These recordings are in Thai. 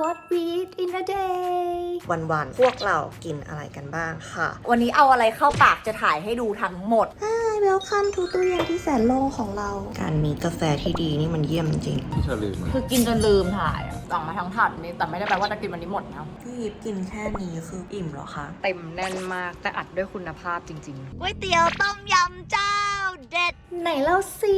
What we eat in a day วันๆ พวกเรากินอะไรกันบ้างค่ะ วันนี้เอาอะไรเข้าปากจะถ่ายให้ดูทั้งหมดเวลคัมทูตู้เย็นที่แสนโล่งของเรา การมีกาแฟที่ดีนี่มันเยี่ยมจริงที่เธอลืมอะคือกินจนลืมถ่ายอะสั่งมาทั้งถาดนี้แต่ไม่ได้แปลว่าจะกินวันนี้หมดนะพี่ยิบกินแค่นี้คืออิ่มเหรอคะ เต็มแน่นมากแต่อัดด้วยคุณภาพจริงก๋วยเตี๋ยวต้มยำเจ้าเด็ดๆไหนเล่าสิ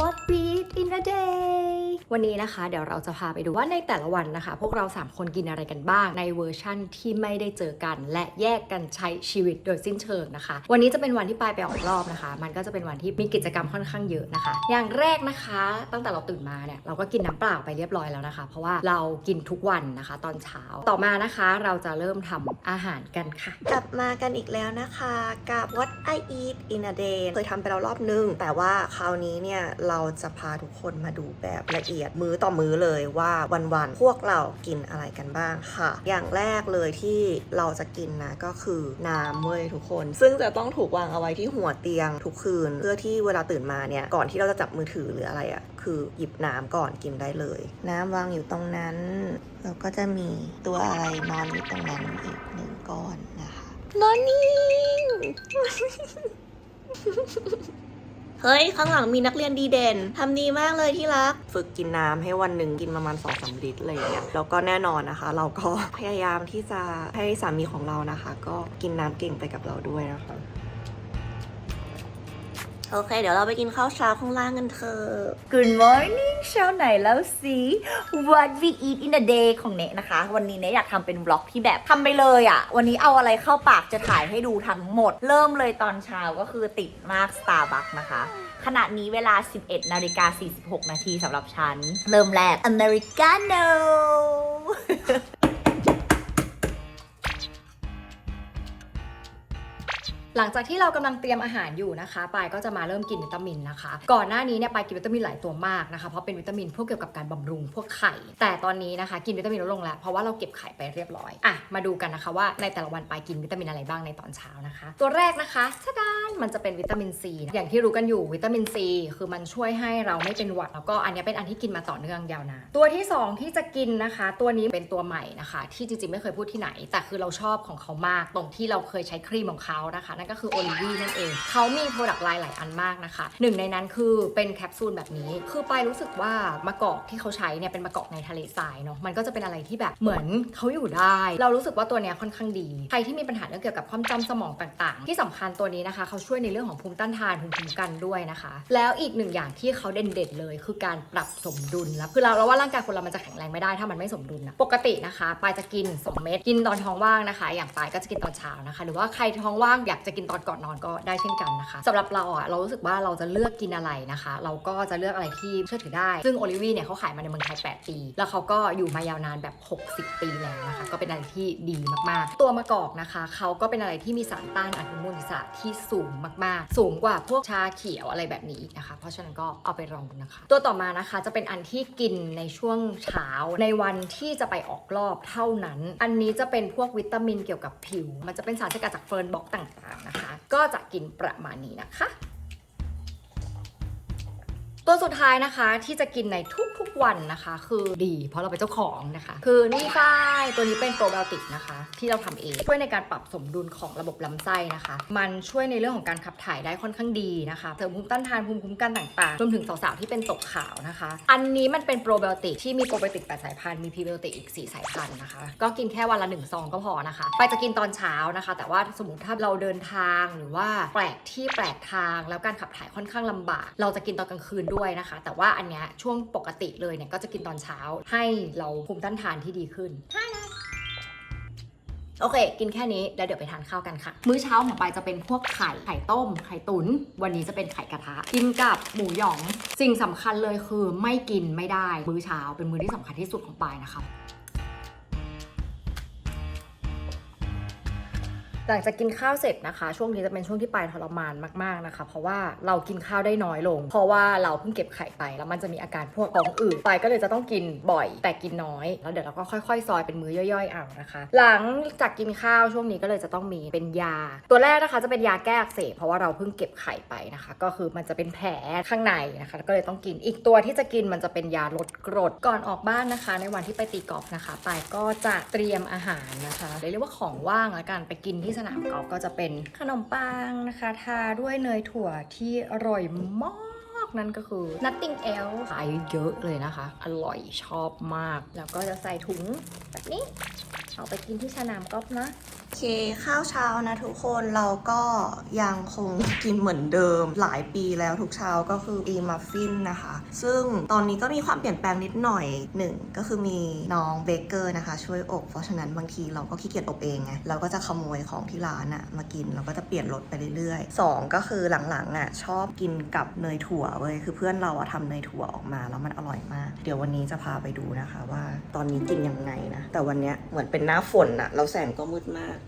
What we eat in a day วันนี้นะคะ เดี๋ยวเราจะพาไปดูว่าในแต่ละวันนะคะ พวกเรา 3 คนกินอะไรกันบ้างในเวอร์ชั่นที่ไม่ได้เจอกัน และแยกกันใช้ชีวิตโดยสิ้นเชิงนะคะ วันนี้จะเป็นวันที่ปายไปออกรอบนะคะ มันก็จะเป็นวันที่มีกิจกรรมค่อนข้างเยอะนะคะ อย่างแรกนะคะ ตั้งแต่เราตื่นมาเนี่ยเราก็กินน้ำเปล่าไปเรียบร้อยแล้วนะคะ เพราะว่าเรากินทุกวันนะคะ ตอนเช้าต่อมานะคะ เราจะเริ่มทำอาหารกันค่ะ กลับมากันอีกแล้วนะคะ กับ What I Eat in a Day เคยทำไปแล้วรอบนึงแต่ว่าคราวนี้เนี่ยเราจะพาทุกคนมาดูแบบละเอียดมื้อต่อมื้อเลยว่าวันๆพวกเรากินอะไรกันบ้างค่ะ อย่างแรกเลยที่เราจะกินนะก็คือน้ำเว้ยทุกคน ซึ่งจะต้องถูกวางเอาไว้ที่หัวเตียงทุกคืน เพื่อที่เวลาตื่นมาเนี่ยก่อนที่เราจะจับมือถือหรืออะไรอะ่ะคือหยิบน้ำก่อนกินได้เลย น้ำวางอยู่ตรงนั้นแล้วก็จะมีตัวอะไรนอนอยู่ตรงนั้นอีกหนึ่งก้อนนะคะนอนนิ่ง เฮ้ย ข้างหลังมีนักเรียนดีเด่นทำดีมากเลยที่รัก ฝึกกินน้ำให้วันหนึ่งกินประมาณสองสามลิตรอะไรอย่างเงี้ยแล้วก็แน่นอนนะคะ เราก็พยายามที่จะให้สามีของเรานะคะ ก็กินน้ำเก่งไปกับเราด้วยนะคะ โอเค เดี๋ยวเราไปกินข้าวเช้าข้างล่างกันเถอะ Good morning เช้าไหนแล้วสิ What we eat in a day ของเนะนะคะ วันนี้เนะอยากทำเป็นบล็อกที่แบบทำไปเลยอะ่ะ วันนี้เอาอะไรเข้าปากจะถ่ายให้ดูทั้งหมด เริ่มเลยตอนเช้าก็คือติดมาก Starbucks นะคะขณะนี้เวลา 11 นาฬิกา 46 นาทีสำหรับฉัน เริ่มแรก Americano หลังจากที่เรากำลังเตรียมอาหารอยู่นะคะปายก็จะมาเริ่มกินวิตามินนะคะ ก่อนหน้านี้เนี่ยปายกินวิตามินหลายตัวมากนะคะเพราะเป็นวิตามินพวกเกี่ยวกับการบำรุงพวกไข่ แต่ตอนนี้นะคะกินวิตามินลดลงแล้วเพราะว่าเราเก็บไข่ไปเรียบร้อยอะมาดูกันนะคะว่าในแต่ละวันปายกินวิตามินอะไรบ้างในตอนเช้านะคะ ตัวแรกนะคะชะดานมันจะเป็นวิตามินซีนะอย่างที่รู้กันอยู่วิตามินซีคือมันช่วยให้เราไม่เป็นหวัดแล้วก็อันนี้เป็นอันที่กินมาต่อเนื่องยาวนานตัวที่สองที่จะกินนะคะ ตัวนี้เป็นตัวใหม่นะคะ ที่จริงๆไม่เคยพูดที่ไหน แต่คือเราชอบของเขามากตรงที่เราเคยใช้ครีมของเขานะคะนั่นก็คือโอลิวีนั่นเอง เขามีโปรดักต์ไลน์หลายอันมากนะคะ หนึ่งในนั้นคือเป็นแคปซูลแบบนี้ คือไปรู้สึกว่ามะกอกที่เขาใช้เนี่ยเป็นมะกอกในทะเลทรายเนาะ มันก็จะเป็นอะไรที่แบบเหมือนเขาอยู่ได้ เรารู้สึกว่าตัวเนี้ยค่อนข้างดี ใครที่มีปัญหาเรื่องเกี่ยวกับความจำสมองต่างๆ ที่สำคัญตัวนี้นะคะ เขาช่วยในเรื่องของภูมิต้านทานภูมิคุ้มกันด้วยนะคะ แล้วอีกหนึ่งอย่างที่เขาเด่นๆเลย คือการปรับสมดุลแล้วคือเราเราว่าร่างกายคนเรามันจะแข็งแรงไม่ได้ถ้ามันไม่สมดุลนะปกตินะคะปายจะกิน 2 เม็ดกินตอนท้องว่างนะคะ อย่างปายก็จะกินตอนเช้านะคะ หรือว่าใครท้องว่างอยากจะกินตอนก่อนนอนก็ได้เช่นกันนะคะสำหรับเราอะเรารู้สึกว่าเราจะเลือกกินอะไรนะคะ เราก็จะเลือกอะไรที่เชื่อถือได้ ซึ่งโอลิวีเนี่ยเขาขายมาในเมืองไทย 8 ปี แล้วเขาก็อยู่มายาวนานแบบ 60 ปีแล้วนะคะ ก็เป็นอะไรที่ดีมากๆ ตัวมะกอกนะคะ เขาก็เป็นอะไรที่มีสารต้านอนุมูลอิสระที่สูงมากๆ สูงกว่าพวกชาเขียวอะไรแบบนี้อีกนะคะ เพราะฉะนั้นก็เอาไปลองดูนะคะ ตัวต่อมานะคะจะเป็นอันที่กินในช่วงเช้าในวันที่จะไปออกรอบเท่านั้น อันนี้จะเป็นพวกวิตามินเกี่ยวกับผิว มันจะเป็นสารสกัดจากเฟิร์นบล็อกต่างๆนะคะ ก็จะกินประมาณนี้นะคะ ตัวสุดท้ายนะคะที่จะกินในทุกๆวันนะคะ คือดีเพราะเราเป็นเจ้าของนะคะ คือนี่ฝ้ายตัวนี้เป็นโปรไบโอติกนะคะ ที่เราทำเองช่วยในการปรับสมดุลของระบบลำไส้นะคะ มันช่วยในเรื่องของการขับถ่ายได้ค่อนข้างดีนะคะเสริมภูมิต้านทานภูมิคุ้มกันต่างๆรวมถึงสาวๆที่เป็นตกขาวนะคะ อันนี้มันเป็นโปรไบโอติกที่มีโปรไบโอติก8สายพันธุ์มีพรีไบโอติกอีก4สายพันธุ์นะคะ ก็กินแค่วันละ1ซองก็พอนะคะไปจะกินตอนเช้านะคะ แต่ว่าสมมติถ้าเราเดินทางหรือว่าแปลกที่แปลกทางแล้วการขับถ่ายค่อนข้างลำบาก เราจะกินตอนกลางคืนด้วยนะคะ แต่ว่าอันเนี้ยช่วงปกติเลยเนี่ยก็จะกินตอนเช้า ให้เราภูมิต้านทานที่ดีขึ้นโอเค กินแค่นี้ แล้วเดี๋ยวไปทานข้าวกันค่ะ มื้อเช้าของปายจะเป็นพวกไข่ ไข่ต้ม ไข่ตุน๋น วันนี้จะเป็นไข่กระทะ กินกับหมูหยอง สิ่งสำคัญเลยคือไม่กินไม่ได้ มื้อเช้าเป็นมื้อที่สำคัญที่สุดของปายนะคะ หลังจากกินข้าวเสร็จนะคะ ช่วงนี้จะเป็นช่วงที่ปลายทรมานมากๆนะคะ เพราะว่าเรากินข้าวได้น้อยลง เพราะว่าเราเพิ่งเก็บไข่ไปแล้วมันจะมีอาการพวกท้องอืดปายก็เลยจะต้องกินบ่อย แต่กินน้อย แล้วเดี๋ยวเราก็ค่อยๆ ซอยเป็นมื้อย่อยๆเอานะคะ หลังจากกินข้าวช่วงนี้ก็เลยจะต้องมีเป็นยา ตัวแรกนะคะจะเป็นยาแก้อักเสบเพราะว่าเราเพิ่งเก็บไข่ไปนะคะ ก็คือมันจะเป็นแผลข้างในนะคะก็เลยต้องกินอีกตัวที่จะกินมันจะเป็นยาลดกรดก่อนออกบ้านนะคะ ในวันที่ไปตีกอล์ฟนะคะปายก็จะเตรียมอาหารนะคะเรียกว่าของว่างละกันไปกินที่สนามกอล์ฟก็จะเป็นขนมปังนะคะ ทาด้วยเนยถั่วที่อร่อยมากนั่นก็คือ nothing else ขายเยอะเลยนะคะ อร่อยชอบมาก แล้วก็จะใส่ถุงแบบนี้ เอาไปกินที่สนามกอล์ฟนะ โอเค ข้าวเช้านะทุกคนเราก็ยังคงกินเหมือนเดิมหลายปีแล้วทุกเช้าก็คืออีมัฟฟินนะคะ ซึ่งตอนนี้ก็มีความเปลี่ยนแปลงนิดหน่อยหนึ่งก็คือมีน้องเบเกอร์นะคะ ช่วยอบ เพราะฉะนั้นบางทีเราก็ขี้เกียจอบเองไงเราก็จะขโมยของที่ร้านอะมากินเราก็จะเปลี่ยนรสไปเรื่อยๆสองก็คือหลังๆอะชอบกินกับเนยถั่วเว้ยคือเพื่อนเราอะทำเนยถั่วออกมาแล้วมันอร่อยมาก เดี๋ยววันนี้จะพาไปดูนะคะ ว่าตอนนี้กินยังไงนะแต่วันเนี้ยเหมือนเป็นหน้าฝนอะเราแสงก็มืดมาก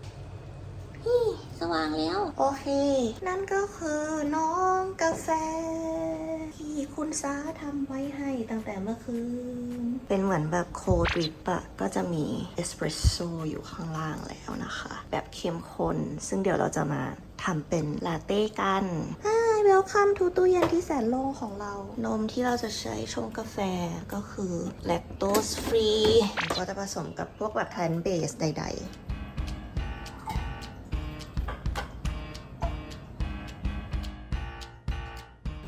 สว่างแล้ว โอเค นั่นก็คือน้องกาแฟ ที่คุณสาทำไว้ให้ตั้งแต่เมื่อคืน เป็นเหมือนแบบโคดริปอะก็จะมีเอสเปรสโซอยู่ข้างล่างแล้วนะคะ แบบเข้มข้นซึ่งเดี๋ยวเราจะมาทำเป็นลาเต้กัน ฮ่าเวลคัมทูตู้เย็นที่แสนโล่งของเรา นมที่เราจะใช้ชงกาแฟก็คือแลคโตสฟรีก็จะผสมกับพวกแบบแพนเบสใด ๆ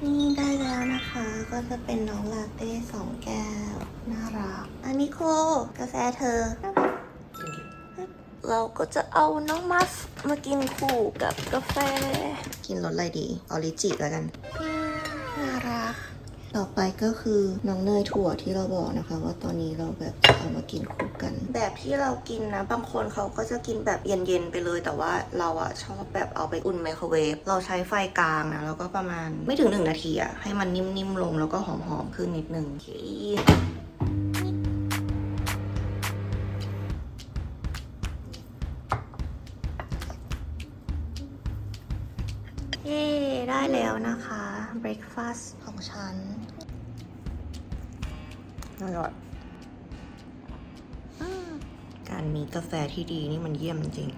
นี่ได้แล้วนะคะ ก็จะเป็นน้องลาเต้สองแก้ว น่ารัก อันนี้โค กาแฟเธอ เราก็จะเอาน้องมัฟมากินคู่กับกาแฟ กินรสอะไรดี ออริจิแล้วกัน น่ารัก ต่อไปก็คือน้องเนยถั่วที่เราบอกนะคะ ว่าตอนนี้เราแบบจะเอามากินคู่กัน แบบที่เรากินนะ บางคนเขาก็จะกินแบบเย็นๆไปเลย แต่ว่าเราอะชอบแบบเอาไปอุ่นไมโครเวฟ เราใช้ไฟกลางนะ แล้วก็ประมาณไม่ถึงหนึ่งนาทีอะให้มันนิ่มๆลงแล้วก็หอมๆขึ้นนิดนึงโอเคาสต์ของฉันอร่อยอืมการมีกาแฟที่ดีนี่มันเยี่ยมจริง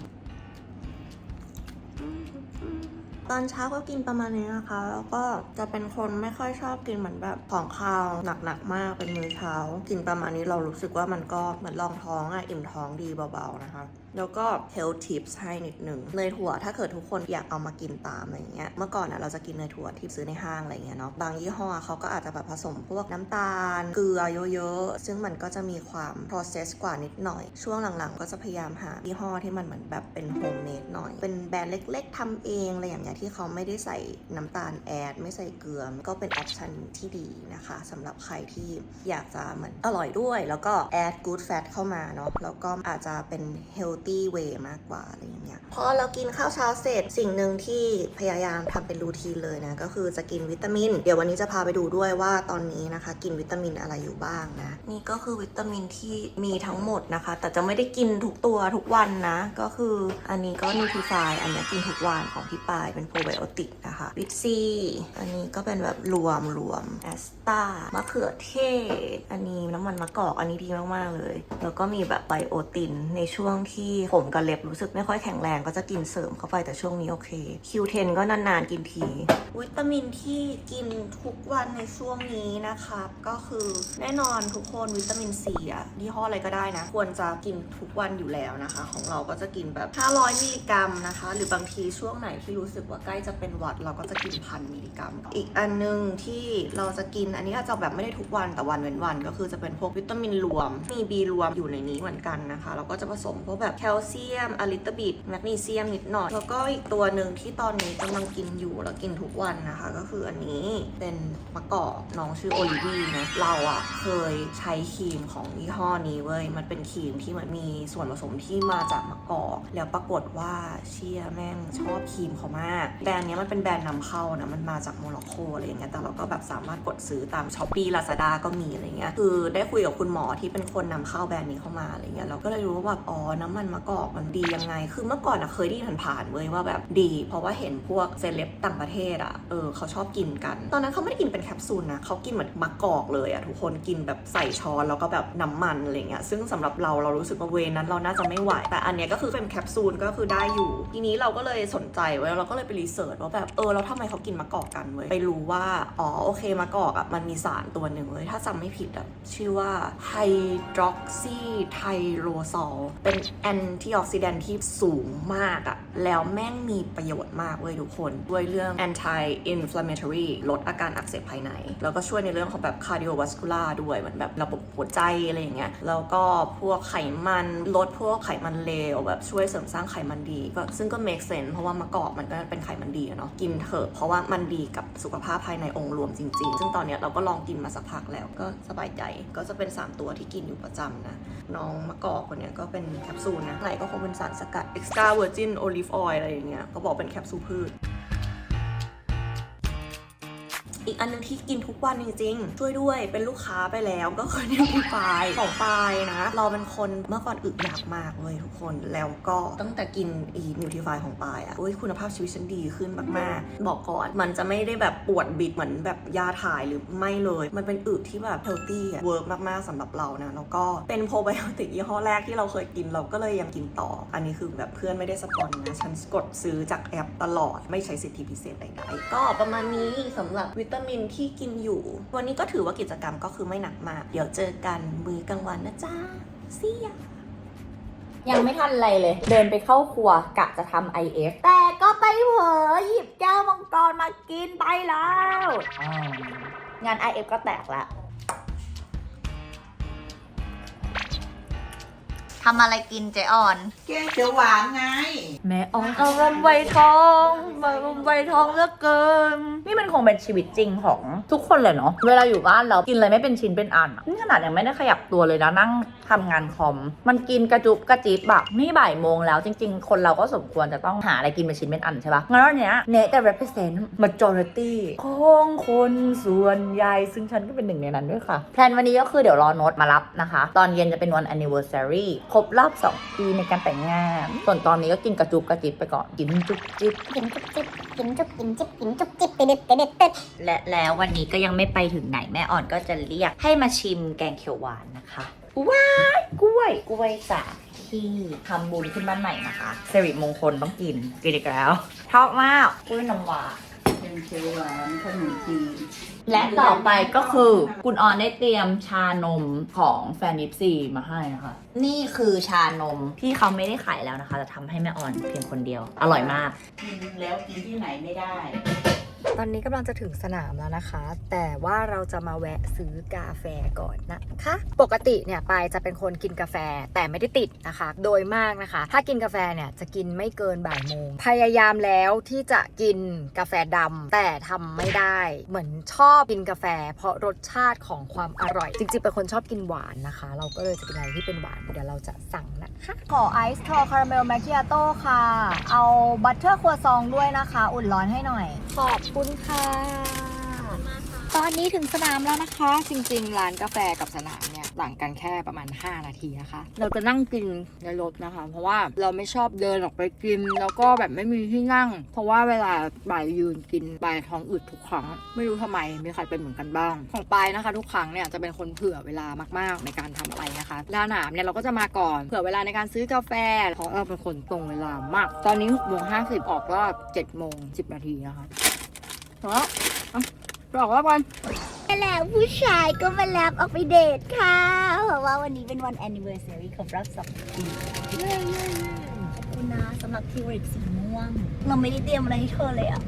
ตอนเช้าก็กินประมาณนี้นะคะ แล้วก็จะเป็นคนไม่ค่อยชอบกินเหมือนแบบของคาวหนักๆมากเป็นมื้อเช้า กินประมาณนี้เรารู้สึกว่ามันก็เหมือนรองท้องอะอิ่มท้องดีเบาๆนะคะ แล้วก็ health tips ให้นิดหนึ่งเนยถั่วถ้าเกิดทุกคนอยากเอามากินตามอะไรเงี้ยเมื่อก่อนอะเราจะกินเนยถั่วที่ซื้อในห้างอะไรเงี้ยเนาะบางยี่ห้อเขาก็อาจจะแบบผสมพวกน้ำตาล เกลือเยอะๆ ซึ่งมันก็จะมีความ process กว่านิดหน่อย ช่วงหลังๆ ก็จะพยายามหายี่ห้อที่มันเหมือนแบบเป็น homemade หน่อย เป็นแบรนด์เล็ก ๆทำเองอะไรอย่างเงี้ยที่เขาไม่ได้ใส่น้ำตาลแอดไม่ใส่เกลือก็เป็น option ที่ดีนะคะสำหรับใครที่อยากจะเหมือนอร่อยด้วย แล้วก็ add good fat เข้ามาเนาะแล้วก็อาจจะเป็น health healthy way มากกว่าอะไรอย่างเงี้ยพอเรากินข้าวเช้าเสร็จสิ่งหนึ่งที่พยายามทำเป็นรูทีนเลยนะก็คือจะกินวิตามิน เดี๋ยววันนี้จะพาไปดูด้วยว่าตอนนี้นะคะ กินวิตามินอะไรอยู่บ้างนะ นี่ก็คือวิตามินที่มีทั้งหมดนะคะ แต่จะไม่ได้กินทุกตัวทุกวันนะ ก็คืออันนี้ก็นูทริฟายอันนี้กินทุกวันของพี่ปายเป็นโปรไบโอติกนะคะวิตซีอันนี้ก็เป็นแบบรวมรวมแอสตามะเขือเทศ อันนี้น้ำมันมะกอกอันนี้ดีมากๆเลย แล้วก็มีแบบไบโอตินในช่วงที่ผมกับเล็บรู้สึกไม่ค่อยแข็งแรงก็จะกินเสริมเข้าไปแต่ช่วงนี้โอเค Q10 ก็นานๆกินทีวิตามินที่กินทุกวันในช่วงนี้นะครับก็คือแน่นอนทุกคนวิตามินซีอะยี่ห้ออะไรก็ได้นะ ควรจะกินทุกวันอยู่แล้วนะคะ ของเราก็จะกินแบบ 500มิลลิกรัมนะคะ หรือบางทีช่วงไหนที่รู้สึกว่าใกล้จะเป็นวัด เราก็จะกินพันมิลลิกรัม อีกอันหนึงที่เราจะกินอันนี้อาจจะแบบไม่ได้ทุกวันแต่วันเว้นวัน ก็คือจะเป็นพวกวิตามินรวมมี B รวมอยู่ในนี้เหมือนกันนะคะ เราก็จะผสมพวกแบบแคลเซียมอะลิตบิดแมกนีเซียมนิดหน่อย แล้วก็อีกตัวหนึ่งที่ตอนนี้กำลังกินอยู่แล้วกินทุกวันนะคะ ก็คืออันนี้เป็นมะกอกน้องชื่อโอลิวีนะเราอะเคยใช้ครีมของยี่ห้อนี้เว้ยมันเป็นครีมที่มันมีส่วนผสมที่มาจากมะกอกแล้วปรากฏว่าเชียแม่งชอบครีมเขามากแบรนด์นี้มันเป็นแบรนด์นำเข้านะมันมาจากโมร็อกโกอะไรอย่างเงี้ยแต่เราก็แบบสามารถกดซื้อตามช้อปปี้ลาซาด้าก็มีอะไรเงี้ยคือได้คุยกับคุณหมอที่เป็นคนนำเข้าแบรนด์นี้เข้ามาอะไรเงี้ยเราก็เลยรู้ว่าแบบอ๋อน้ำมันมะกอกมันดียังไง คือเมื่อก่อนอะเคยได้ยินผ่านๆเว้ยว่าแบบดี เพราะว่าเห็นพวกเซเลบต่างประเทศอะเออเขาชอบกินกัน ตอนนั้นเขาไม่ได้กินเป็นแคปซูลนะเขากินเหมือนมะกอกเลยอะทุกคนกินแบบใส่ช้อนแล้วก็แบบน้ำมันอะไรเงี้ยซึ่งสำหรับเราเรารู้สึกว่าเวนั้นเราน่าจะไม่ไหว แต่อันเนี้ยก็คือเป็นแคปซูลก็คือได้อยู่ ทีนี้เราก็เลยสนใจเว้เราก็เลยไปรีเสิร์ชว่าแบบเออแล้วทำไมเขากินมะกอกกันเว้ยไปรู้ว่าอ๋อโอเคมะกอกอะมันมีสารตัวหนึ่งเว้ยถ้าจำไม่ผิดอะชื่อว่าไฮดรอกซีไทโรซอลเป็นแอนตี้ออกซิแดนที่สูงมากอะแล้วแม่งมีประโยชน์มากเว้ยทุกคนด้วยเรื่อง anti inflammatory ลดอาการอักเสบภายใน แล้วก็ช่วยในเรื่องของแบบ cardiovascular ด้วยเหมือนแบบระบบหัวใจอะไรอย่างเงี้ยแล้วก็พวกไขมันลดพวกไขมันเลวแบบช่วยเสริมสร้างไขมันดี ก็ซึ่งก็ make sense เพราะว่ามะกอกมันก็เป็นไขมันดีเนาะกินเถอะเพราะว่ามันดีกับสุขภาพภายในองค์รวมจริง ๆ ซึ่งตอนเนี้ยเราก็ลองกินมาสักพักแล้วก็สบายใจก็จะเป็น 3 ตัวที่กินอยู่ประจำนะน้องมะกอกคนเนี้ยก็เป็นแคปซูลนะไหนก็คงเป็นสารสกัด extra virgin olive oil อะไรอย่างเงี้ยก็บอกเป็นแคปซูลพืช อีกอันหนึงที่กินทุกวันจริงๆ ช่วยด้วยเป็นลูกค้าไปแล้วก็คือนิวทริฟายของปายนะ เราเป็นคนเมื่อก่อนอึดอยากมากเลยทุกคนแล้วก็ตั้งแต่กินอีนิวทริฟายของปายอะ่ะโอ้ยคุณภาพชีวิตฉันดีขึ้นมากๆ บอกก่อนมันจะไม่ได้แบบปวดบิดเหมือนแบบยาถ่ายหรือไม่เลย มันเป็นอึที่แบบเฮลตี้อะเวิร์กมากๆสำหรับเรานะแล้วก็เป็นโปรไบโอติกยี่ห้อแรกที่เราเคยกินเราก็เลยยังกินต่อ อันนี้คือแบบเพื่อนไม่ได้สปอนนะฉันกดซื้อจากแอปตลอดไม่ใช้สิทธิพิเศษใดๆก็ประมาณนี้สำหรับวิตามินที่กินอยู่ วันนี้ก็ถือว่ากิจกรรมก็คือไม่หนักมาก เดี๋ยวเจอกันมื้อกลางวันนะจ๊ะเสียยังไม่ทันอะไรเลย เดินไปเข้าครัวกะจะทำ IF แต่ก็ไปเผลอหยิบแก้วมังกรมากินไปแล้วอ้าวงาน IF ก็แตกละ ทำอะไรกินเจออน แกงเขียวหวานไง แม่ออนอารมณ์ไวทองอารมณ์ไวทองเหลือเกิน นี่มันคงเป็นชีวิตจริงของทุกคนเลยเนาะ เวลาอยู่บ้านเรากินอะไรไม่เป็นชิ้นเป็นอันอะนี่ขนาดยังไม่ได้ขยับตัวเลยนะนั่งทำงานคอม มันกินกระจุบกระจิบแบบนี่บ่ายโมงแล้วจริง ๆ คนเราก็สมควรจะต้องหาอะไรกินเป็นชิ้นเป็นอันใช่ปะงั้นวันเนี้ยเนจะ represent majority ของคนส่วนใหญ่ซึ่งฉันก็เป็นหนึ่งในนั้นด้วยค่ะ แพลนวันนี้ก็คือเดี๋ยวรอโน้ตมารับนะคะ ตอนเย็นจะเป็นวัน anniversary ครบรอบ 2 ปีในการแต่งงาน ส่วนตอนนี้ก็กินกระจุบกระจิบไปก่อนกินจุบจิบกินจุ๊บจิ๊บกินจุ๊บกินจิ๊บกินจุ๊บจิ๊บไปเด็ดไปเด็ดเด็ดและแล้ววันนี้ก็ยังไม่ไปถึงไหนแม่อ่อนก็จะเรียกให้มาชิมแกงเขียวหวานนะคะว้ายกล้วยกล้วยจากที่ทำบุญขึ้นบ้านใหม่นะคะสิริมงคลต้องกินกินอีกแล้วชอบมากกล้วยน้ำว้า แกงเขียวหวานขนมจีนและต่อไปก็คือคุณออนได้เตรียมชานมของแฟนยิปซีมาให้นะคะ นี่คือชานมที่เขาไม่ได้ขายแล้วนะคะ จะทำให้แม่ออนเพียงคนเดียว อร่อยมาก กินแล้วกินที่ไหนไม่ได้ ตอนนี้กำลังจะถึงสนามแล้วนะคะ แต่ว่าเราจะมาแวะซื้อกาแฟก่อนนะคะ ปกติเนี่ยปายจะเป็นคนกินกาแฟแต่ไม่ได้ติดนะคะ โดยมากนะคะ ถ้ากินกาแฟเนี่ยจะกินไม่เกินบ่ายโมง พยายามแล้วที่จะกินกาแฟดำแต่ทำไม่ได้ เหมือนชอบกินกาแฟ เพราะรสชาติของความอร่อย จริงๆเป็นคนชอบกินหวานนะคะ เราก็เลยจะกินอะไรที่เป็นหวาน เดี๋ยวเราจะสั่งนะคะขอไอซ์ทอคาราเมลแมคคิอาโต้ค่ะ เอาบัตเตอร์ครัวซองด้วยนะคะ อุ่นร้อนให้หน่อยขอบคุณค่ะ ตอนนี้ถึงสนามแล้วนะคะ จริง ๆ ร้านกาแฟกับสนามเนี่ยต่างกันแค่ประมาณ 5 นาทีนะคะ เราจะนั่งกินในรถนะคะ เพราะว่าเราไม่ชอบเดินออกไปกิน แล้วก็แบบไม่มีที่นั่ง เพราะว่าเวลาบ่ายยืนกินบ่ายท้องอืดทุกครั้ง ไม่รู้ทำไมมีใครเป็นเหมือนกันบ้าง ของปายนะคะ ทุกครั้งเนี่ยจะเป็นคนเผื่อเวลามากๆในการทำอะไรนะคะสนามเนี่ยเราก็จะมาก่อนเผื่อเวลาในการซื้อกาแฟเพราะเราเป็นคนตรงเวลามาก ตอนนี้6โมง50ออกรอบ7โมง10นาทีนะคะ แล้วอะไปออกรอบกันแล้วผู้ชายก็มารับออกไปเดทค่ะเพราะว่าวันนี้เป็นวัน anniversary ครบรอบสองปีเย้ คุณนะสำหรับทิวริกสีม่วง เราไม่ได้เตรียมอะไรให้เธอเลยอะ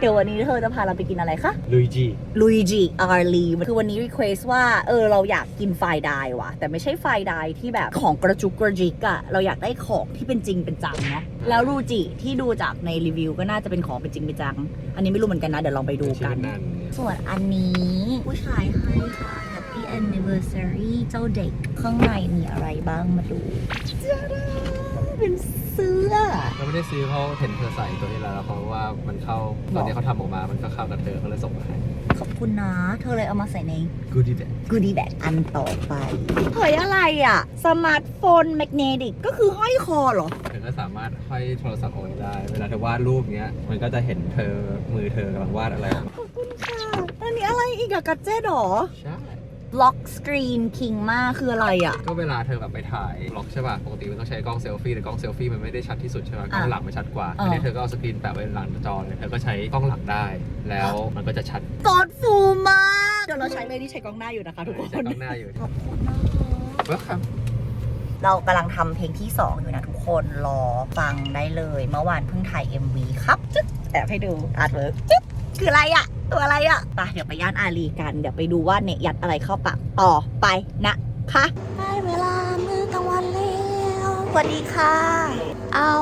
เดี๋ยววันนี้เธอจะพาเราไปกินอะไรคะ ลุยจี ลุยจิอาร์ลีคือวันนี้รีเควสว่า เออ เราอยากกินไฟน์ไดายว่ะ แต่ไม่ใช่ไฟน์ไดายที่แบบของกระจุกกระจิกอะเราอยากได้ของที่เป็นจริงเป็นจังเนาะแล้วรูจิที่ดูจากในรีวิวก็น่าจะเป็นของเป็นจริงเป็นจัง อันนี้ไม่รู้เหมือนกันนะ เดี๋ยวลองไปดูกันนั่นส่วนอันนี้ผู้ชายให้ค่ะ Happy Anniversary เจ้าเด็กข้างในมีอะไรบ้างมาดูจ้าดา เป็นซื้ออะเราไม่ได้ซื้อเพราะเห็นเธอใส่ตัวนี้แล้วเพราะว่ามันเข้าตอนนี้เขาทำออกมา มันก็เข้ากับเธอเขาเลยส่งมาให้ ขอบคุณนะ เธอเลยเอามาใส่ใน Goodie bag กูดีแบกอันต่อไปเฮ้ยอะไรอะ สมาร์ทโฟนแมกเนติกก็คือห้อยคอเหรอ เธอก็สามารถห้อยโทรศัพท์เอาไว้ได้ เวลาเธอวาดรูปเงี้ย มันก็จะเห็นเธอมือเธอกำลังวาดอะไรออกมาขอบคุณค่ะอันนี้อะไรอีกอะกัจเจตหรอ ใช่ ล็อกสกรีนคิงมากคืออะไรอะ ก็เวลาเธอแบบไปถ่ายบล็อกใช่ป่ะ ปกติมันต้องใช้กล้องเซลฟี่แต่กล้องเซลฟี่มันไม่ได้ชัดที่สุดใช่ป่ะกล้องหลังมันชัดกว่าอ่าอันนี้เธอก็เอาสกรีนแปะไว้หลังจอเนี่ยเธอก็ใช้กล้องหลังได้ แล้วมันก็จะชัดกดฟูมากเดี๋ยวเราใช้เลยที่ใช้กล้องหน้าอยู่นะคะทุกคใช้นกล้องหน้าอยู่ขอบคุณนะคะ Welcome เรากำลังทำเพลงที่ 2 อยู่นะทุกคนรอฟังได้เลย เมื่อวานเพิ่งถ่าย MV ครับจึ๊บแอบให้ดูอาร์ตเวิร์กจึ๊บคืออะไรอะ ตัวอะไรอะปะเดี๋ยวไปย่านอารีกัน เดี๋ยวไปดูว่าเนยยัดอะไรเข้าปากต่อไปนะคะได้เวลามื้อกลางวันแล้วสวัสดีค่ะ เอา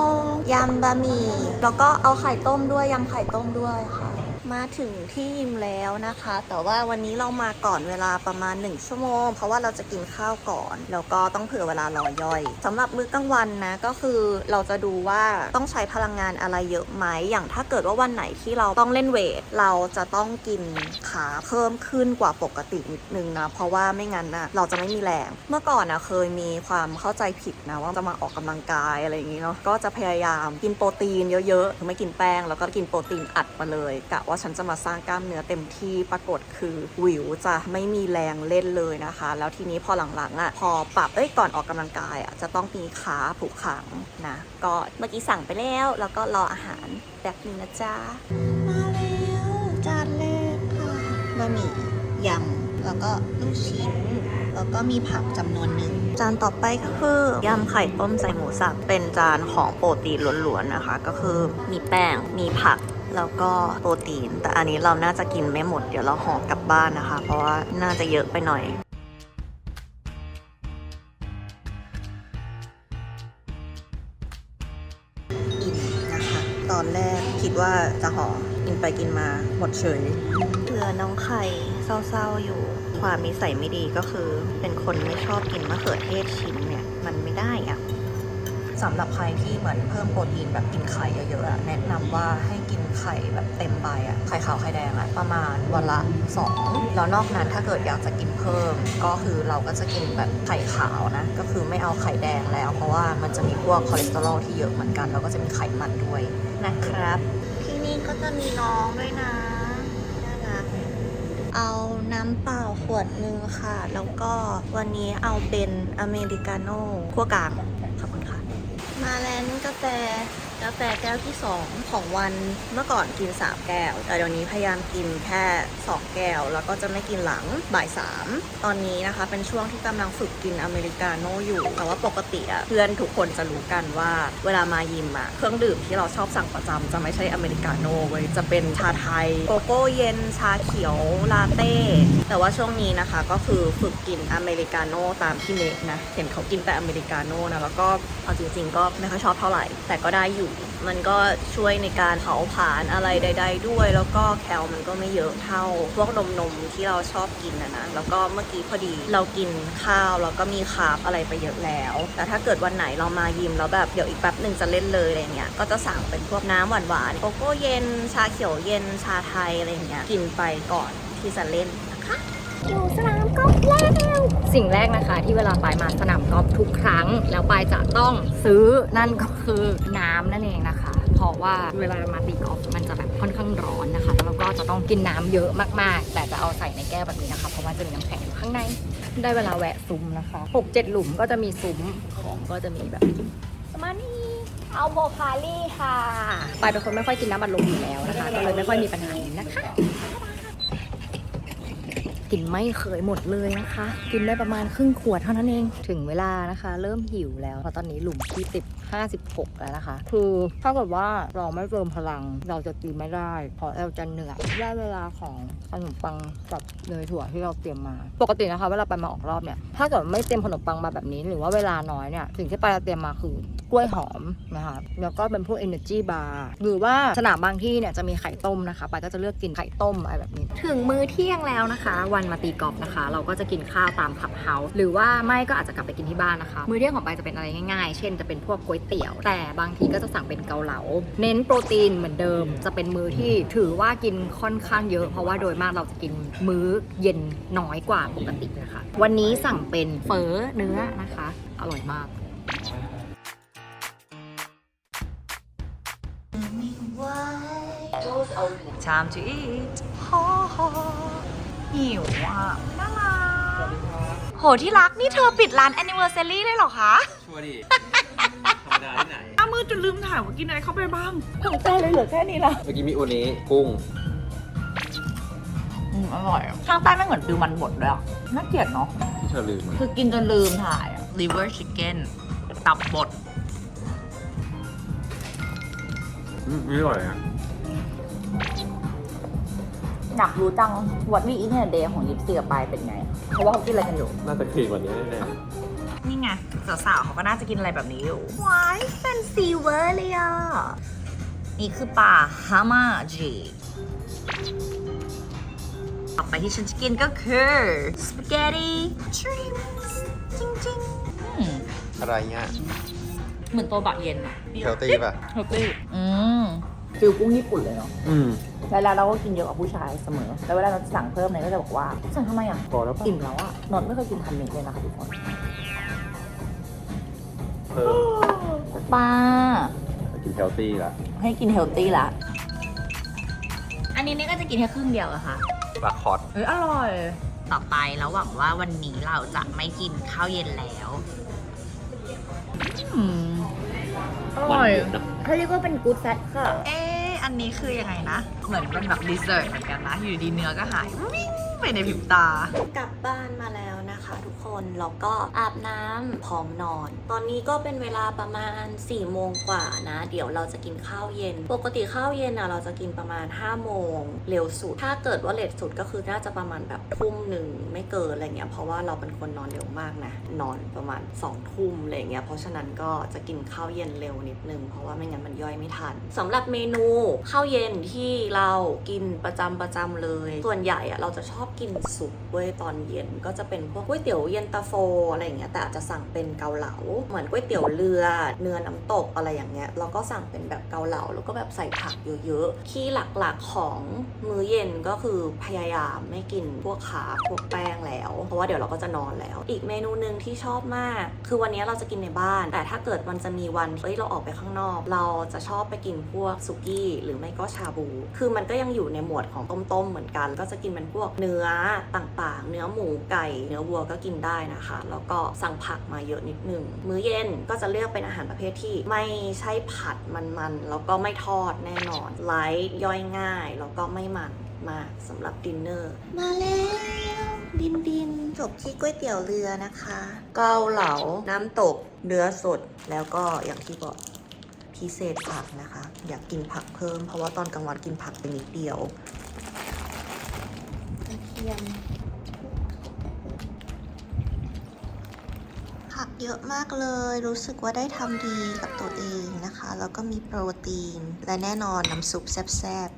ยำบะหมี่แล้วก็เอาไข่ต้มด้วยยำไข่ต้มด้วยค่ะ มาถึงที่ยิมแล้วนะคะ แต่ว่าวันนี้เรามาก่อนเวลาประมาณ 1 ชั่วโมง เพราะว่าเราจะกินข้าวก่อน แล้วก็ต้องเผื่อเวลารอย่อยสำหรับมื้อกลางวันนะก็คือเราจะดูว่าต้องใช้พลังงานอะไรเยอะไหมอย่างถ้าเกิดว่าวันไหนที่เราต้องเล่นเวท เราจะต้องกินขาเพิ่มขึ้นกว่าปกตินิดนึงนะเพราะว่าไม่งั้นนะเราจะไม่มีแรงเมื่อก่อนนะเคยมีความเข้าใจผิดนะว่าจะมาออกกำลังกายอะไรอย่างนี้เนาะก็จะพยายามกินโปรตีนเยอะๆไม่กินแป้งแล้วก็กินโปรตีนอัดมาเลยกะว่าฉันจะมาสร้างกล้ามเนื้อเต็มที่ปรากฏคือวิวจะไม่มีแรงเล่นเลยนะคะ แล้วทีนี้พอหลังๆอะพอปรับเอ้ยก่อนออกกำลังกายอะจะต้องมีขาผูกขังนะก็เมื่อกี้สั่งไปแล้ว แล้วก็รออาหารแบบนึงนะจ๊ะมาแล้วจานแรกค่ะบะหมี่ยำแล้วก็ลูกชิ้นแล้วก็มีผักจำนวนหนึ่ง จานต่อไปก็คือยำไข่ต้มใส่หมูสับเป็นจานของโปรตีนล้วนๆนะคะ ก็คือมีแป้งมีผัก แล้วก็โปรตีน แต่อันนี้เราน่าจะกินไม่หมด เดี๋ยวเราห่อกลับบ้านนะคะ เพราะว่าน่าจะเยอะไปหน่อยอิ่มนะคะตอนแรกคิดว่าจะห่อกินไปกินมาหมดเฉยเหลือน้องไข่เศร้าๆอยู่ ความนิสัยไม่ดีก็คือ เป็นคนไม่ชอบกินมะเขือเทศชิ้นเนี่ย มันไม่ได้อะ สำหรับใครที่เหมือนเพิ่มโปรตีนแบบกินไข่เยอะๆแนะนำว่าให้กินไข่แบบเต็มใบอะไข่ขาวไข่แดงอะประมาณวันละสองแล้วนอกนั้นถ้าเกิดอยากจะกินเพิ่ม ก็คือเราก็จะกินแบบไข่ขาวนะก็คือไม่เอาไข่แดงแล้ว เพราะว่ามันจะมีพวกคอเลสเตอรอลที่เยอะเหมือนกันแล้วก็จะมีไขมันด้วยนะครับ ที่นี่ก็จะมีน้องด้วยนะน่ารักเอาน้ำเปล่าขวดนึงค่ะ แล้วก็วันนี้เอาเป็นอเมริกาโน่ขั้วกลาง มาแล้วนี่กาแฟ กาแฟแก้วที่ 2 ของวันเมื่อก่อนกิน 3 แก้ว แต่เดี๋ยวนี้พยายามกินแค่ 2 แก้ว แล้วก็จะไม่กินหลังบ่าย 3 ตอนนี้นะคะ เป็นช่วงที่กำลังฝึกกินอเมริกาโน่อยู่ แต่ว่าปกติอะเพื่อนทุกคนจะรู้กันว่าเวลามายิมอะเครื่องดื่มที่เราชอบสั่งประจำจะไม่ใช่อเมริกาโน่เว้ยจะเป็นชาไทยโกโก้เย็นชาเขียวลาเต้แต่ว่าช่วงนี้นะคะก็คือฝึกกินอเมริกาโน่ตามพี่เนกนะเห็นเขากินแต่อเมริกาโน่นะแล้วก็เอาจริง ๆ ก็ไม่ค่อยชอบเท่าไหร่ แต่ก็ได้อยู่มันก็ช่วยในการเผาผลาญอะไรใด ๆ ด้วย แล้วก็แคลมันก็ไม่เยอะเท่า พวกนมนมที่เราชอบกินนะนะ แล้วก็เมื่อกี้พอดีเรากินข้าวแล้วก็มีคาร์บอะไรไปเยอะแล้ว แต่ถ้าเกิดวันไหนเรามายิมแล้วแบบเดี๋ยวอีกแป๊บหนึ่งจะเล่นเลยอะไรเงี้ย ก็จะสั่งเป็นพวกน้ำหวานๆ โกโก้เย็น ชาเขียวเย็น ชาไทยอะไรเงี้ย กินไปก่อนที่จะเล่นนะคะ อยู่สนามกอล์ฟแล้วสิ่งแรกนะคะ ที่เวลาปายมาสนามกอล์ฟทุกครั้ง แล้วปายจะต้องซื้อนั่นก็คือน้ำนั่นเองนะคะ เพราะว่าเวลามาตีกอล์ฟมันจะแบบค่อนข้างร้อนนะคะ แล้วก็จะต้องกินน้ำเยอะมากๆ แต่จะเอาใส่ในแก้วแบบนี้นะคะ เพราะว่าจะมีน้ำแข็งอยู่ข้างใน ได้เวลาแวะซุ้มนะคะ6 7หลุมก็จะมีซุ้มของก็จะมีแบบประมาณนี้เอาโบคาลี่ค่ะปายเป็นคนไม่ค่อยกินน้ำบัดลมอยู่แล้วนะคะ ก็เลยไม่ค่อยมีปัญหานี้นะคะ กินไม่เคยหมดเลยนะคะ กินได้ประมาณครึ่งขวดเท่านั้นเอง ถึงเวลานะคะ เริ่มหิวแล้วเพราะตอนนี้หลุมที่ติด56 แล้วนะคะ คือถ้าเกิดว่าเราไม่เติมพลังเราจะกินไม่ได้เพราะเราจะเหนื่อยได้เวลาของขนมปังกับเนยถั่วที่เราเตรียมมา ปกตินะคะเวลาไปมาออกรอบเนี่ยถ้าเกิดไม่เตรียมขนมปังมาแบบนี้ หรือว่าเวลาน้อยเนี่ยสิ่งที่ไปเราเตรียมมาคือ ล้วยหอมนะคะแล้วก็เป็นพวก energy bar หรือว่าสนามบางที่เนี่ยจะมีไข่ต้มนะคะปายก็จะเลือกกินไข่ต้มอะไรแบบนี้ ถึงมื้อเที่ยงแล้วนะคะ วันมาตีกอล์ฟนะคะ เราก็จะกินข้าวตามขับเฮาส์หรือว่าไม่ก็อาจจะกลับไปกินที่บ้านนะคะ มื้อเที่ยงของปายจะเป็นอะไรง่ายๆ เช่นจะเป็นพวกก๋วยเตี๋ยว แต่บางทีก็จะสั่งเป็นเกาเหลา เน้นโปรตีนเหมือนเดิม จะเป็นมื้อที่ถือว่ากินค่อนข้างเยอะ เพราะว่าโดยมากเราจะกินมื้อเย็นน้อยกว่าปกตินะคะ วันนี้สั่งเป็นเฟอเนื้อนะคะ อร่อยมาก time to eat ฮ่าฮ่าหิวอะน่ารักโหที่รักนี่เธอปิดร้าน anniversary เลยเหรอคะชัวร์ดิ ธรรมดาที่ไหน อ้ามือจนลืมถามว่ากินอะไรเข้าไปบ้างถึงใจเลยเหลือแค่นี้ละเมื่อกี้มีอูนี้กุ้ง อืมอร่อยอะข้างใต้ไม่เหมือนฟิวมันบดด้วยอะน่าเกลียดเนาะ ที่เธอลืมอะคือกินจนลืมถ่ายอะ liver chicken ตับบด อืมไม่อร่อยอะ อยากรู้จังวัดวีอินเทอร์เดย์ของยิปซีกับปายเป็นไง เพราะว่าเขากินอะไรกันอยู่ น่าจะคลีนกว่านี้แน่นี่ไงสาวๆเขาก็น่าจะกินอะไรแบบนี้อยู่ว้ายเป็นซีเวอร์เลยอะ นี่คือปลาฮามาจิต่อไปที่ฉันจะกินก็คือสปาเกตตีชริมส์จริงๆอืมๆอะไรเงี้ยเหมือนโตบะเย็นอะเฮลตี้ป่ะเฮลตี้อืม ฟิลกุ้งญี่ปุ่นเลยเนาะอืม เวลาเราก็กินเยอะกว่าผู้ชายเสมอแล้วเวลาเราสั่งเพิ่มเนี่ยก็จะบอกว่าสั่งทำไมอะพอแล้วป่ะอิ่มแล้วอะนนท์ไม่เคยกินทันเม็ดเลยนะคะทุกคนเพิ่มปลากินเฮลตี้ละให้กินเฮลตี้ละ อันนี้เนี่ยก็จะกินแค่ครึ่งเดียวอะค่ะ ปลาคอตเฮ้ยอร่อย ต่อไปแล้วหวังว่าวันนี้เราจะไม่กินข้าวเย็นแล้วอืมอร่อย เขาเรียกว่าเป็นกู๊ดแฟตค่ะ เอ๊ะ อันนี้คือยังไงนะ เหมือนเป็นแบบดีเซอร์เหมือนกันนะ อยู่ดีๆเนื้อก็หายวิ่งไปในผิวตา กลับบ้านมาแล้ว นะคะทุกคน แล้วก็อาบน้ำพร้อมนอน ตอนนี้ก็เป็นเวลาประมาณ4ี่โมงกว่านะ เดี๋ยวเราจะกินข้าวเย็น ปกติข้าวเย็นอะเราจะกินประมาณ5้าโมงเร็วสุด ถ้าเกิดว่าเลทสุดก็คือน่าจะประมาณแบบทุ่มหนึ่งไม่เกินอะไรเงี้ย เพราะว่าเราเป็นคนนอนเร็วมากนะ นอนประมาณ2องทุ่มอะไรเงี้ย เพราะฉะนั้นก็จะกินข้าวเย็นเร็วนิดนึง เพราะว่าไม่งั้นมันย่อยไม่ทันสำหรับเมนูข้าวเย็นที่เรากินประจำประจำเลย ส่วนใหญ่อะเราจะชอบกินซุปเว้ยตอนเย็นก็จะเป็นพวกก๋วยเตี๋ยวเย็นตาโฟอะไรอย่างเงี้ยแต่อาจจะสั่งเป็นเกาเหลา เหมือนก๋วยเตี๋ยวเรือ เนื้อน้ำตกอะไรอย่างเงี้ยเราก็สั่งเป็นแบบเกาเหลาแล้วก็แบบใส่ผักเยอะๆที่หลักๆของมื้อเย็นก็คือพยายามไม่กินพวกขาพวกแป้งแล้ว เพราะว่าเดี๋ยวเราก็จะนอนแล้ว อีกเมนูหนึ่งที่ชอบมาก คือวันนี้เราจะกินในบ้าน แต่ถ้าเกิดมันจะมีวันเอ้ยเราออกไปข้างนอก เราจะชอบไปกินพวกสุกี้หรือไม่ก็ชาบู คือมันก็ยังอยู่ในหมวดของต้มๆเหมือนกัน ก็จะกินเป็นพวกเนื้อต่างๆ เนื้อหมูไก่ เนื้อวัวก็กินได้นะคะ แล้วก็สั่งผักมาเยอะนิดนึง มื้อเย็นก็จะเลือกเป็นอาหารประเภทที่ไม่ใช่ผัดมันๆ แล้วก็ไม่ทอดแน่นอน ไลท์ย่อยง่าย แล้วก็ไม่มันมากสำหรับดินเนอร์ มาแล้วดินดินจบที่ก๋วยเตี๋ยวเรือนะคะ เกาเหลา น้ำตก เนื้อสด แล้วก็อย่างที่บอกพิเศษผักนะคะ อยากกินผักเพิ่ม เพราะว่าตอนกลางวันกินผักไปนิดเดียวกระเทียม เยอะมากเลย รู้สึกว่าได้ทำดีกับตัวเองนะคะ แล้วก็มีโปรตีน และแน่นอนน้ำซุปแซ่บ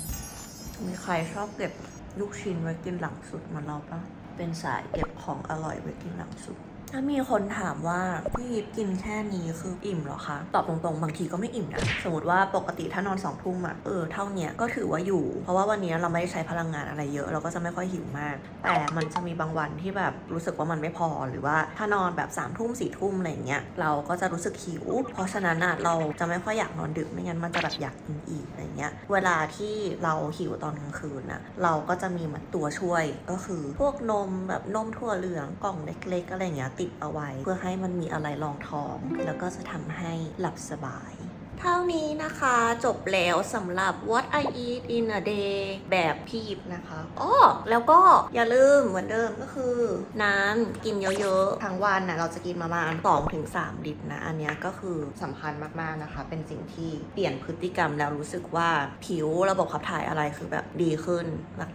ๆ มีใครชอบเก็บลูกชิ้นไว้กินหลังสุดเหมาเราปะเป็นสายเก็บของอร่อยไว้กินหลังสุด ถ้ามีคนถามว่าพี่ยิปกินแค่นี้คืออิ่มหรอคะ ตอบตรงๆ บางทีก็ไม่อิ่มนะสมมติว่าปกติถ้านอนสองทุ่มอะเออเท่าเนี้ยก็ถือว่าอยู่ เพราะว่าวันนี้เราไม่ได้ใช้พลังงานอะไรเยอะ เราก็จะไม่ค่อยหิวมาก แต่มันจะมีบางวันที่แบบรู้สึกว่ามันไม่พอหรือว่าถ้านอนแบบ3ามทุ่มสี่ทุ่มอะไรเงี้ยเราก็จะรู้สึกหิว เพราะฉะนั้นอะเราจะไม่ค่อยอยากนอนดึกไม่งั้นมันจะแบบอยากกินอีกอะไรเงี้ยเวลาที่เราหิวตอนกลางคืนอะเราก็จะมีเหมือนตัวช่วยก็คือพวกนมแบบนมถั่วเหลืองกล่องเล็กๆอะไรเงี้ยติดเอาไว้ เพื่อให้มันมีอะไรรองท้อง แล้วก็จะทำให้หลับสบาย เท่านี้นะคะจบแล้วสำหรับ what I eat in a day แบบพีบนะคะอ้อแล้วก็อย่าลืมเหมือนเดิมก็คือ น้ำกินเยอะๆ ทั้งวันนะเราจะกินประมาณ2-3ลิตรนะ อันนี้ก็คือสำคัญมากๆนะคะ เป็นสิ่งที่เปลี่ยนพฤติกรรมแล้วรู้สึกว่าผิวระบบขับถ่ายอะไรคือแบบดีขึ้น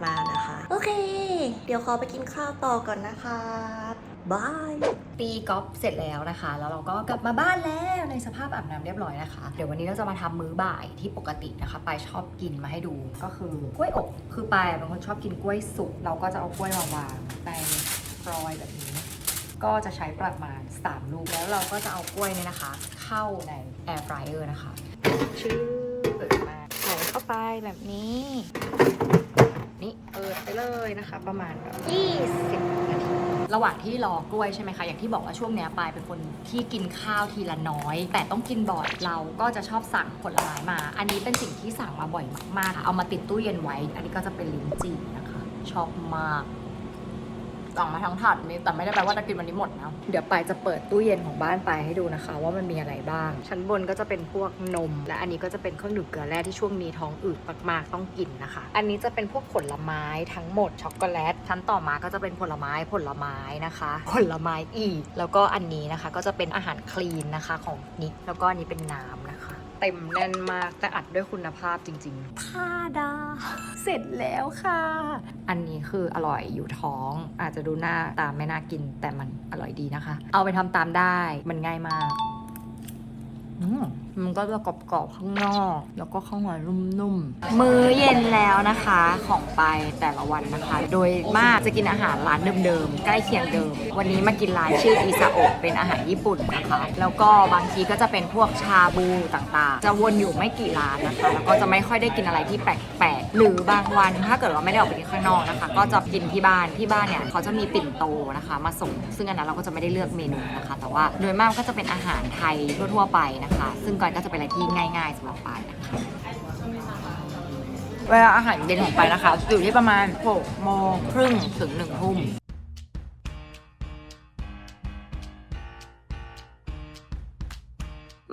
มากๆนะคะ โอเค เดี๋ยวขอไปกินข้าวต่อก่อนนะคะ บายตีกอล์ฟเสร็จแล้วนะคะ แล้วเราก็กลับมาบ้านแล้วในสภาพอาบน้ำเรียบร้อยนะคะ เดี๋ยววันนี้เราจะมาทำมื้อบ่ายที่ปกตินะคะปายชอบกินมาให้ดูก็คือกล้วยอบคือปายเป็นคนชอบกินกล้วยสุกเราก็จะเอากล้วยมาวางในฟรอยแบบนี้ ก็จะใช้ประมาณ 3 ลูกแล้วเราก็จะเอากล้วยเนี่ยนะคะ เข้าในแอร์ฟรายเออร์นะคะชื่อเปิดมาใส่เข้าไปแบบนี้นี่เปิดไปเลยนะคะ ประมาณแบบ20นาที ระหว่างที่รอกล้วยใช่ไหมคะ อย่างที่บอกว่าช่วงเนี้ยปายเป็นคนที่กินข้าวทีละน้อย แต่ต้องกินบ่อยเราก็จะชอบสั่งผลไม้มา อันนี้เป็นสิ่งที่สั่งมาบ่อยมากๆ เอามาติดตู้เย็นไว้ อันนี้ก็จะเป็นลิ้นจี่นะคะ ชอบมาก สั่งมาทั้งถาดนี้แต่ไม่ได้แปลว่าจะกินวันนี้หมดนะ เดี๋ยวไปายจะเปิดตู้เย็นของบ้านไปายให้ดูนะคะ ว่ามันมีอะไรบ้าง ชั้นบนก็จะเป็นพวกนม และอันนี้ก็จะเป็นเครื่องดื่มเกลือแร่ที่ช่วงนี้ท้องอืดมากๆต้องกินนะคะ อันนี้จะเป็นพวกผลไม้ทั้งหมดช็อกโกแลตชั้นต่อมาก็จะเป็นผลไม้ผลไม้นะคะ ผลไม้อีก แล้วก็อันนี้นะคะก็จะเป็นอาหารคลีนนะคะของนิกแล้วก็อันนี้เป็นน้ำนะคะ เต็มแน่นมากแต่อัดด้วยคุณภาพจริงๆทาดา เสร็จแล้วค่ะ อันนี้คืออร่อยอยู่ท้อง อาจจะดูหน้าตามไม่น่ากินแต่มันอร่อยดีนะคะ เอาไปทำตามได้มันง่ายมาก อืม มันก็จะกรอบๆข้างนอก แล้วก็ข้างในนุ่มๆ มื้อเย็นแล้วนะคะของไปแต่ละวันนะคะ โดยมากจะกินอาหารร้านเดิมๆ ใกล้เคียงเดิม วันนี้มากินร้านชื่ออิซาโอะเป็นอาหารญี่ปุ่นนะคะ แล้วก็บางทีก็จะเป็นพวกชาบูต่างๆ จะวนอยู่ไม่กี่ร้านนะคะ แล้วก็จะไม่ค่อยได้กินอะไรที่แปลกๆ หรือบางวันถ้าเกิดว่าไม่ได้ออกไปกินข้างนอกนะคะ ก็จะกินที่บ้าน ที่บ้านเนี่ยเขาจะมีปิ่นโตนะคะ มาส่ง ซึ่งอันนั้นเราก็จะไม่ได้เลือกเมนูนะคะ แต่ว่าโดยมากก็จะเป็นอาหารไทยทั่วๆไปนะคะ ซึ่งก่อนก็จะเป็นอะไรที่ง่ายๆสำหรับปายนะคะเวลาอาหารเย็นของไปนะคะ อยู่ที่ประมาณ6โมงครึ่งถึง1ทุ่ม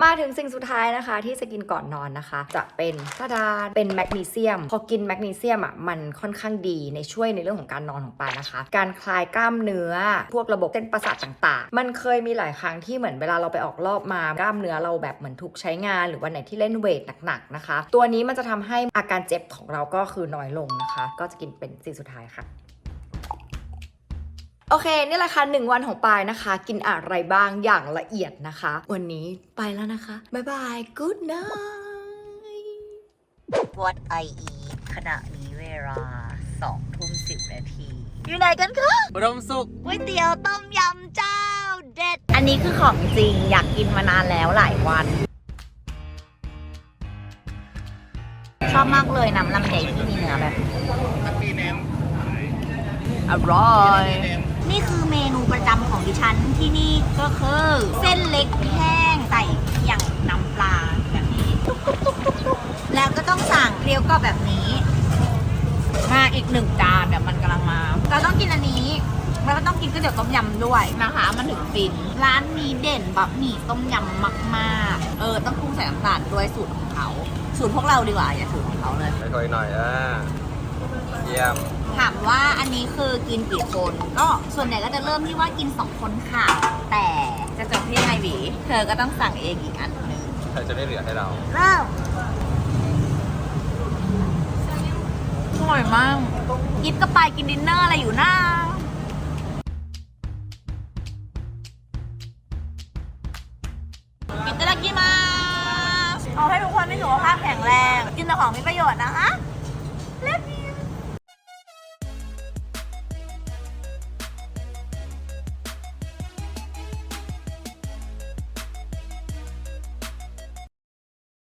มาถึงสิ่งสุดท้ายนะคะ ที่จะกินก่อนนอนนะคะ จะเป็นตาดาเป็นแมกนีเซียม พอกินแมกนีเซียมอะมันค่อนข้างดีในช่วยในเรื่องของการนอนของปานะคะ การคลายกล้ามเนื้อ พวกระบบเส้นประสาทต่างๆ มันเคยมีหลายครั้งที่เหมือนเวลาเราไปออกรอบมากล้ามเนื้อเราแบบเหมือนถูกใช้งาน หรือวันไหนที่เล่นเวทหนักๆนะคะ ตัวนี้มันจะทำให้อาการเจ็บของเราก็คือน้อยลงนะคะ ก็จะกินเป็นสิ่งสุดท้ายค่ะ โอเค นี่แหละค่ะหนึ่งวันของปายนะคะ กินอะไรบ้างอย่างละเอียดนะคะ วันนี้ไปแล้วนะคะ บ๊ายบาย good night What I eat ขณะนี้เวลา2ทุ่ม10นาที อยู่ไหนกันคะอุดมสุขก๋วยเตี๋ยวต้มยำเจ้าเด็ด อันนี้คือของจริงอยากกินมานานแล้วหลายวัน ชอบมากเลยน้ำลำไยที่มีเนื้อแบบอร่อย นี่คือเมนูประจำของดิฉันที่นี่ก็คือ เส้นเล็กแห้งใส่อย่างน้ำปลาแบบนี้แล้วก็ต้องสั่งเกี๊ยวก็แบบนี้ มาอีกหนึ่งจานเดี๋ยวมันกำลังมา เราต้องกินอันนี้แล้วก็ต้องกินก๋วยเตี๋ยวต้มยำด้วยนะคะ มันถึงฟิน ร้านนี้เด่นบะหมี่ต้มยำมากๆ เออ ต้องปรุงใส่น้ำตาลด้วยสูตรของเขา สูตรพวกเราดีกว่าอย่าสูตรของเขาเลย ไปถอยหน่อยอะเยี่ยม ถามว่าอันนี้คือกินกี่คน ก็ส่วนใหญ่ก็จะเริ่มที่ว่ากิน 2 คนค่ะ แต่จะจบที่ยังไงหวี เธอก็ต้องสั่งเองอีกอันหนึงเธอจะไม่เหลือให้เราเริ่มอร่อยมากกิฟก็ไปกินดินเนอร์อะไรอยู่หน้า